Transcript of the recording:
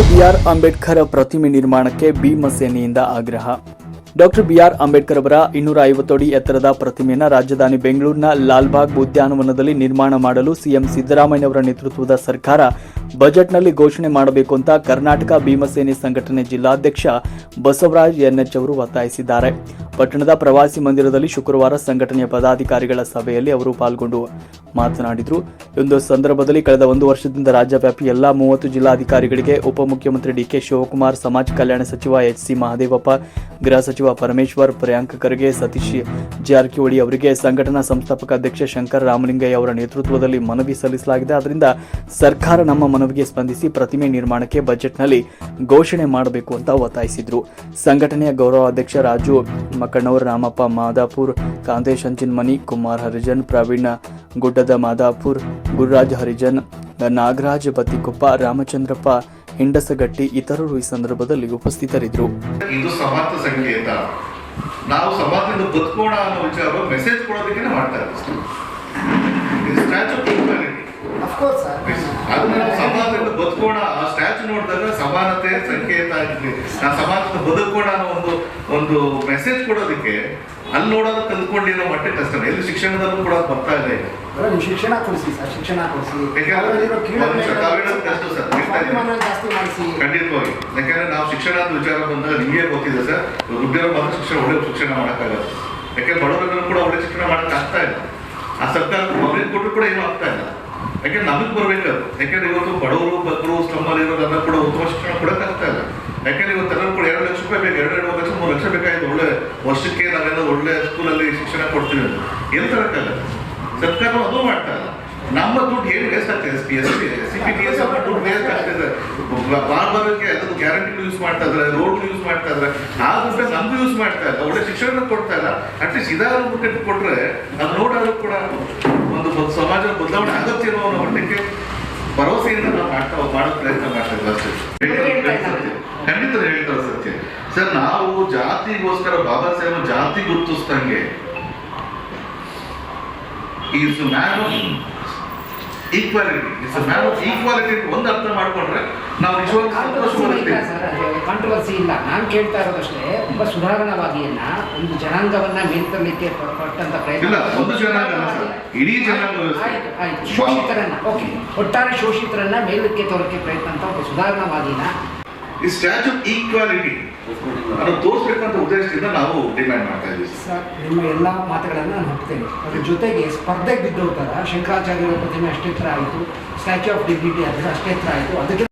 Doctor B R Ambedkar ಪ್ರತಿಮೆ ನಿರ್ಮಾಣಕ್ಕೆ ಭೀಮಸೇನೆಯಿಂದ ಆಗ್ರಹ. ಡಾಕ್ಟರ್ ಬಿಆರ್ ಅಂಬೇಡ್ಕರ್ ಅವರ ಇನ್ನೂರ ಐವತ್ತು ಅಡಿ ಎತ್ತರದ ಪ್ರತಿಮೆಯನ್ನು ರಾಜಧಾನಿ ಬೆಂಗಳೂರಿನ ಲಾಲ್ಬಾಗ್ ಉದ್ಯಾನವನದಲ್ಲಿ ನಿರ್ಮಾಣ ಮಾಡಲು ಸಿಎಂ ಸಿದ್ದರಾಮಯ್ಯ ಅವರ ನೇತೃತ್ವದ ಸರ್ಕಾರ ಬಜೆಟ್ನಲ್ಲಿ ಘೋಷಣೆ ಮಾಡಬೇಕು ಅಂತ ಕರ್ನಾಟಕ ಭೀಮಸೇನೆ ಸಂಘಟನೆ ಜಿಲ್ಲಾಧ್ಯಕ್ಷ ಬಸವರಾಜ್ ಎನ್ಎಚ್ ಅವರು ಒತ್ತಾಯಿಸಿದ್ದಾರೆ. ಪಟ್ಟಣದ ಪ್ರವಾಸಿ ಮಂದಿರದಲ್ಲಿ ಶುಕ್ರವಾರ ಸಂಘಟನೆಯ ಪದಾಧಿಕಾರಿಗಳ ಸಭೆಯಲ್ಲಿ ಅವರು ಪಾಲ್ಗೊಂಡು ಮಾತನಾಡಿದರು. ಒಂದು ಸಂದರ್ಭದಲ್ಲಿ ಕಳೆದ ಒಂದು ವರ್ಷದಿಂದ ರಾಜ್ಯವ್ಯಾಪಿ ಎಲ್ಲಾ ಮೂವತ್ತು ಜಿಲ್ಲಾಧಿಕಾರಿಗಳಿಗೆ ಉಪಮುಖ್ಯಮಂತ್ರಿ ಡಿಕೆ ಶಿವಕುಮಾರ್, ಸಮಾಜ ಕಲ್ಯಾಣ ಸಚಿವ ಎಚ್ ಸಿ ಮಹದೇವಪ್ಪ, ಗೃಹ ಸಚಿವ ಪರಮೇಶ್ವರ್, ಪ್ರಿಯಾಂಕ ಖರ್ಗೆ, ಸತೀಶ್ ಜಾರಕಿಹೊಳಿ ಅವರಿಗೆ ಸಂಘಟನಾ ಸಂಸ್ಥಾಪಕ ಅಧ್ಯಕ್ಷ ಶಂಕರ್ ರಾಮಲಿಂಗಯ್ಯ ಅವರ ನೇತೃತ್ವದಲ್ಲಿ ಮನವಿ ಸಲ್ಲಿಸಲಾಗಿದೆ. ಅದರಿಂದ ಸರ್ಕಾರ ನಮ್ಮ ಮನವಿಗೆ ಸ್ಪಂದಿಸಿ ಪ್ರತಿಮೆ ನಿರ್ಮಾಣಕ್ಕೆ ಬಜೆಟ್ನಲ್ಲಿ ಘೋಷಣೆ ಮಾಡಬೇಕು ಅಂತ ಒತ್ತಾಯಿಸಿದರು. ಸಂಘಟನೆಯ ಗೌರವಾಧ್ಯಕ್ಷ ರಾಜು ಮಕ್ಕಣ್ಣವರ ರಾಮಪ್ಪ ಮಾದಾಪುರ್ ಕಾಂತೇಶ್ ಅಂಚಿನ್ಮನಿ ಕುಮಾರ್ ಹರಿಜನ್ ಪ್ರವೀಣ ಗುಡ್ಡದ ಮಾದಾಪುರ್ ಗುರುರಾಜ್ ಹರಿಜನ್ ನಾಗರಾಜ್ ಬತ್ತಿಕೊಪ್ಪ ರಾಮಚಂದ್ರಪ್ಪ ಹಿಂಡಸಗಟ್ಟಿ ಇತರರು ಈ ಸಂದರ್ಭದಲ್ಲಿ ಉಪಸ್ಥಿತರಿದ್ದರು. ಇದು ಸಮಾಜ ಸಂಕೇತ ನಾವು ಸಮಾಜದಿಂದ ಬದುಕೋಣ ಅನ್ನೋ ವಿಚಾರ ಮೆಸೇಜ್ ಕೊಡೋದಕ್ಕೆ ಮಾಡ್ತಾ ಇದ್ದೀವಿ ಇದು ಸ್ಟ್ಯಾಚು ಈಕ್ವಾಲಿಟಿ ಅಫ್ಕೋರ್ಸ್ ಸರ್ ಅದನ್ನ ನಾವು ಸಮಾಜದಿಂದ ಬದುಕೋಣ ಆ ಸ್ಟ್ಯಾಚು ನೋಡಿದಾಗ ಸಮಾನತೆ ಸಂಕೇತ ಇದ್ವಿ ನಾವು ಸಮಾಜದ ಬದುಕೋಣ ಅನ್ನೋ ಒಂದು ಒಂದು ಮೆಸೇಜ್ ಕೊಡೋದಕ್ಕೆ ಅಲ್ಲಿ ನೋಡೋದು ಕಲ್ತ್ಕೊಂಡಿರೋ ಮಟ್ಟಕ್ಕೆ ಕಷ್ಟ ಎಲ್ಲಿ ಶಿಕ್ಷಣದಲ್ಲೂ ಕೂಡ ಬರ್ತಾ ಇದೆ. ಶಿಕ್ಷಣ ಕೊಡಿಸಿ ಸರ್ ಶಿಕ್ಷಣ ಕೊಡಿಸಿ. ಹೇಳ್ತಾ ಖಂಡಿತವಾಗಿ. ಯಾಕಂದ್ರೆ ನಾವು ಶಿಕ್ಷಣ ಅಂತ ವಿಚಾರ ಬಂದಾಗ ನಿಮಗೆ ಗೊತ್ತಿದೆ ಸರ್ ದುಡ್ಡಿರೋ ಮಾತ್ರ ಶಿಕ್ಷಣ ಒಳ್ಳೆ ಶಿಕ್ಷಣ ಮಾಡೋಕ್ಕಾಗಲ್ಲ. ಯಾಕೆ ಬಡವರನ್ನು ಕೂಡ ಒಳ್ಳೆ ಶಿಕ್ಷಣ ಮಾಡೋಕ್ಕಾಗ್ತಾ ಆಗ್ತಾ ಇಲ್ಲ. ಆ ಸರ್ಕಾರ ಮಗನಿಗೆ ಕೊಟ್ಟರು ಕೂಡ ಏನೂ ಆಗ್ತಾ ಇಲ್ಲ. ಯಾಕಂದ್ರೆ ನಮಗೆ ಬರಬೇಕದು ಯಾಕಂದ್ರೆ ಇವತ್ತು ಬಡವರು, ಬಗ್ಗರು ಶ್ರಮಲ್ಲಿ ಇರೋದನ್ನ ಕೂಡ ಉತ್ತಮ ಶಿಕ್ಷಣ ಕೊಡಕ್ ಆಗ್ತಾ ಇಲ್ಲ. ಯಾಕಂದ್ರೆ ಇವತ್ತು ಎಲ್ಲರೂ ಕೂಡ ಎರಡು ಲಕ್ಷ ರೂಪಾಯಿ ಬೇಕು, ಎರಡು ಎರಡು ಲಕ್ಷ, ಮೂರು ಲಕ್ಷ ಬೇಕಾಯ್ತು. ಒಳ್ಳೆ ವರ್ಷಕ್ಕೆ ನಾವೆಲ್ಲ ಒಳ್ಳೆ ಸ್ಕೂಲಲ್ಲಿ ಶಿಕ್ಷಣ ಕೊಡ್ತೀವಿ ಅಂತ. ತರಕ್ಕಾಗಲ್ಲ. ಸರ್ಕಾರ ಅದು ಮಾಡ್ತಾ ಇಲ್ಲ. ನಮ್ಮ ದುಡ್ಡು ಏನು ವೇಸ್ಟ್ ಆಗ್ತದೆ? S P, S C P T S ದುಡ್ಡು ವೇಸ್ಟ್ ಬಾರ್ ಬರೋಕ್ಕೆ ಅದನ್ನು ಗ್ಯಾರಂಟಿ ಯೂಸ್ ಮಾಡ್ತಾ ಇದ್ದಾರೆ ರೋಡ್ ಯೂಸ್ ಮಾಡ್ತಾ ಇದ್ದಾರೆ. ಆ ದುಡ್ಡ ನಮ್ದು ಯೂಸ್ ಮಾಡ್ತಾ ಇಲ್ಲ ಒಳ್ಳೆ ಶಿಕ್ಷಣ ಕೊಡ್ತಾ ಇಲ್ಲ. ಅಟ್ಲೀಸ್ಟ್ ಇದಾದ್ರು ಕಟ್ಟಿ ಕೊಟ್ರೆ ಅದು ನೋಡೋದು ಕೂಡ ಒಂದು ಸಮಾಜ ಬದಲಾವಣೆ ಆಗತ್ತೆ ಅನ್ನೋ ಅನ್ನೋ ಮಟ್ಟಕ್ಕೆ ಭರವಸೆಯಿಂದ ನಾವು ಮಾಡ್ತಾ ಮಾಡೋ ಪ್ರಯತ್ನ ಮಾಡ್ತಾ ಅಷ್ಟೇ. ಖಂಡಿತ ಹೇಳ್ತಾರೆ ಸತ್ಯ. ಸರ್ ನಾವು ಜಾತಿಗೋಸ್ಕರ ಬಾಬಾ ಸಾಹೇಬ್ ಜಾತಿ ಗುರುತಿಸ್ದಂಗೆ is man equality it's man of equality ಒಂದು ಅರ್ಥ ಮಾಡ್ಕೊಂಡ್ರೆ ನಾವು ಇಲ್ಲ ಸಂತೋಷವಾಗಿರ್ತೀವಿ ಕಾಂಟ್ರವರ್ಸಿ ಇಲ್ಲ. ನಾನು ಕೇಳ್ತಾ ಇರೋದಷ್ಟೇ ಒಬ್ಬ ಸುಧಾರಣಾವಾದಿಯನ್ನ ಒಂದು ಜನಾಂಗವನ್ನ ಮೇಲ್ತರಲಿಕ್ಕೆ ಪಟ್ಟಂತ ಪ್ರಯತ್ನ ಇಲ್ಲ, ಒಂದು ಜನಾಂಗ ಇಡೀ ಜನಾಂಗ. ಶೋಷಿತರನ್ನ ಓಕೆ ಒಟ್ಟಾರೆ ಶೋಷಿತರನ್ನ ಮೇಲಕ್ಕೆ ತೋರಕ್ಕೆ ಪ್ರಯತ್ನ ಅಂತ ಒಬ್ಬ ಸುಧಾರಣಾವಾದಿನ ಈ ಸ್ಟ್ಯಾಚು ಈಕ್ವಾಲಿಟಿ ಅದು ತೋರಿಸ್ಬೇಕಂತ ಉದ್ದೇಶದಿಂದ ನಾವು ಡಿಮ್ಯಾಂಡ್ ಮಾಡ್ತಾ ಇದ್ದೀವಿ ಸರ್. ನಿಮ್ಮ ಎಲ್ಲ ಮಾತುಗಳನ್ನು ನಾನು ಹೋಗ್ತೇನೆ ಅದ್ರ ಜೊತೆಗೆ ಸ್ಪರ್ಧೆಗೆ ಬಿದ್ದೋಗ್ತಾರ? ಶಂಕರಾಚಾರ್ಯರ ಪ್ರತಿಮೆ ಅಷ್ಟೇ ಎತ್ತರ ಆಯಿತು. ಸ್ಟ್ಯಾಚ್ಯೂ ಆಫ್ ಡಿಗ್ನಿಟಿ ಆದ್ರೆ ಅಷ್ಟೇ ಎತ್ತರ ಆಯಿತು. ಅದಕ್ಕೆ